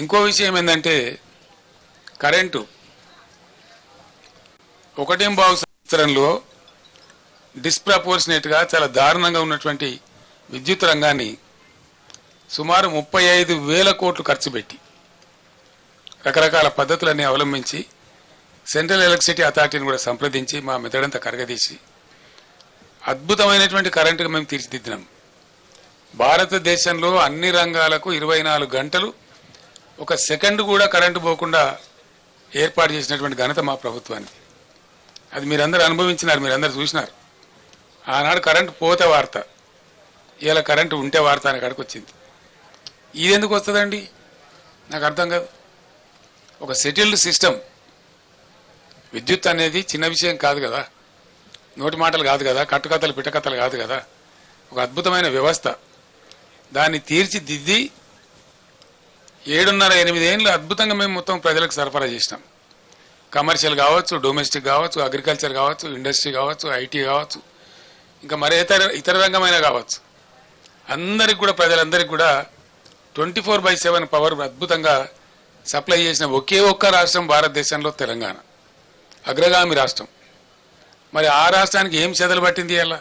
ఇంకో విషయం ఏంటంటే కరెంటు. ఒకటేం బాగు సంవత్సరంలో డిస్ప్రపోర్షనేట్గా చాలా దారుణంగా ఉన్నటువంటి విద్యుత్ రంగాన్ని సుమారు ముప్పై ఐదు వేల కోట్లు ఖర్చు పెట్టి రకరకాల పద్ధతులన్నీ అవలంబించి సెంట్రల్ ఎలక్ట్రిసిటీ అథారిటీని కూడా సంప్రదించి మా మెదడంతా కరగదీసి అద్భుతమైనటువంటి కరెంటుగా మేము తీర్చిదిద్దినాం. భారతదేశంలో అన్ని రంగాలకు ఇరవై నాలుగు గంటలు ఒక సెకండ్ కూడా కరెంటు పోకుండా ఏర్పాటు చేసినటువంటి ఘనత మా ప్రభుత్వానికి. అది మీరందరూ అనుభవించినారు మీరందరూ చూసినారు. ఆనాడు కరెంటు పోతే వార్త ఇలా కరెంటు ఉంటే వార్త అనే కాడికి వచ్చింది ఇది ఎందుకు వస్తుందండి? నాకు అర్థం కాదు. ఒక సెటిల్డ్ సిస్టమ్ విద్యుత్ అనేది చిన్న విషయం కాదు కదా. నోటి మాటలు కాదు కదా కట్టుకథలు పిట్టకథలు కాదు కదా. ఒక అద్భుతమైన వ్యవస్థ. దాన్ని తీర్చిదిద్ది ఏడున్నర ఎనిమిది ఏళ్ళు అద్భుతంగా మేము మొత్తం ప్రజలకు సరఫరా చేసినాం. కమర్షియల్ కావచ్చు డొమెస్టిక్ కావచ్చు అగ్రికల్చర్ కావచ్చు ఇండస్ట్రీ కావచ్చు ఐటీ కావచ్చు ఇంకా మరే ఇతర ఇతర రంగమైన కావచ్చు. అందరికి కూడా ప్రజలందరికీ కూడా twenty four by seven power అద్భుతంగా సప్లై చేసిన ఒకే ఒక్క రాష్ట్రం భారతదేశంలో తెలంగాణ. అగ్రగామి రాష్ట్రం. మరి ఆ రాష్ట్రానికి ఏం చెదలు పట్టింది అలా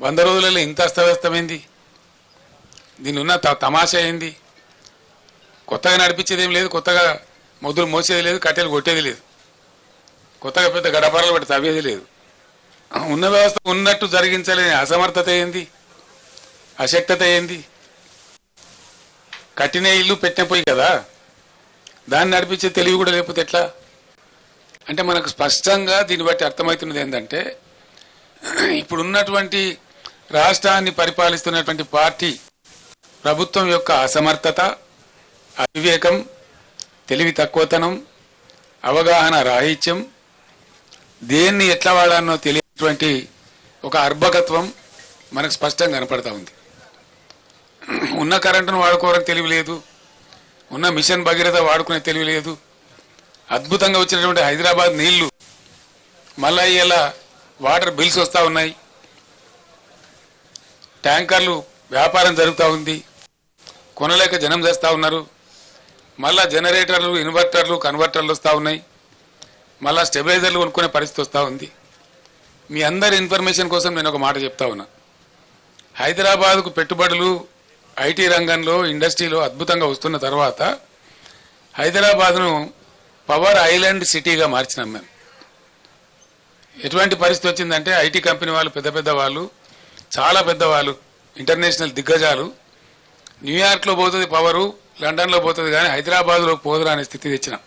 వంద రోజులలో ఇంత అస్తవ్యస్తమైంది. దీని ఉన్న త- తమాషా ఏంది? కొత్తగా నడిపించేది ఏం లేదు కొత్తగా మొద్దులు మోసేది లేదు కట్టెలు కొట్టేది లేదు. కొత్తగా పెద్ద గడపరలు పెట్టి తవ్వేది లేదు. ఉన్న వ్యవస్థ ఉన్నట్టు జరిగించలేని అసమర్థత ఏంది? అశక్తత ఏంది? కట్టిన ఇల్లు పెట్టిన పోయి కదా దాన్ని నడిపించే తెలివి కూడా లేకపోతే ఎట్లా? అంటే మనకు స్పష్టంగా దీన్ని బట్టి అర్థమవుతున్నది ఏంటంటే ఇప్పుడు ఉన్నటువంటి రాష్ట్రాన్ని పరిపాలిస్తున్నటువంటి పార్టీ ప్రభుత్వం యొక్క అసమర్థత అవివేకం తెలివి తక్కువతనం అవగాహన రాహిత్యం దేన్ని ఎట్లా వాడానో తెలియనటువంటి ఒక అర్భకత్వం మనకు స్పష్టంగా కనపడతా ఉంది. ఉన్న కరెంటును వాడుకోవడానికి తెలివి లేదు ఉన్న మిషన్ భగీరథ వాడుకునే తెలివి లేదు అద్భుతంగా వచ్చినటువంటి హైదరాబాద్ నీళ్ళు మళ్ళా ఇలా వాటర్ బిల్స్ వస్తూ ఉన్నాయి ట్యాంకర్లు వ్యాపారం జరుగుతూ ఉంది కొనలేక జనం చేస్తూ ఉన్నారు. మళ్ళా జనరేటర్లు ఇన్వర్టర్లు కన్వర్టర్లు వస్తూ ఉన్నాయి. మళ్ళా స్టెబిలైజర్లు కొనుక్కునే పరిస్థితి వస్తూ ఉంది. మీ అందరి ఇన్ఫర్మేషన్ కోసం నేను ఒక మాట చెప్తా ఉన్నా. హైదరాబాద్కు పెట్టుబడులు ఐటీ రంగంలో ఇండస్ట్రీలో అద్భుతంగా వస్తున్న తర్వాత హైదరాబాద్ను పవర్ ఐలాండ్ సిటీగా మార్చినాం మేము. ఎటువంటి పరిస్థితి వచ్చిందంటే ఐటీ కంపెనీ వాళ్ళు పెద్ద పెద్ద వాళ్ళు చాలా పెద్దవాళ్ళు ఇంటర్నేషనల్ దిగ్గజాలు. న్యూయార్క్లో పోతుంది పవరు లండన్లో పోతుంది కానీ హైదరాబాద్లో పోదురా అనే స్థితి తెచ్చినాం.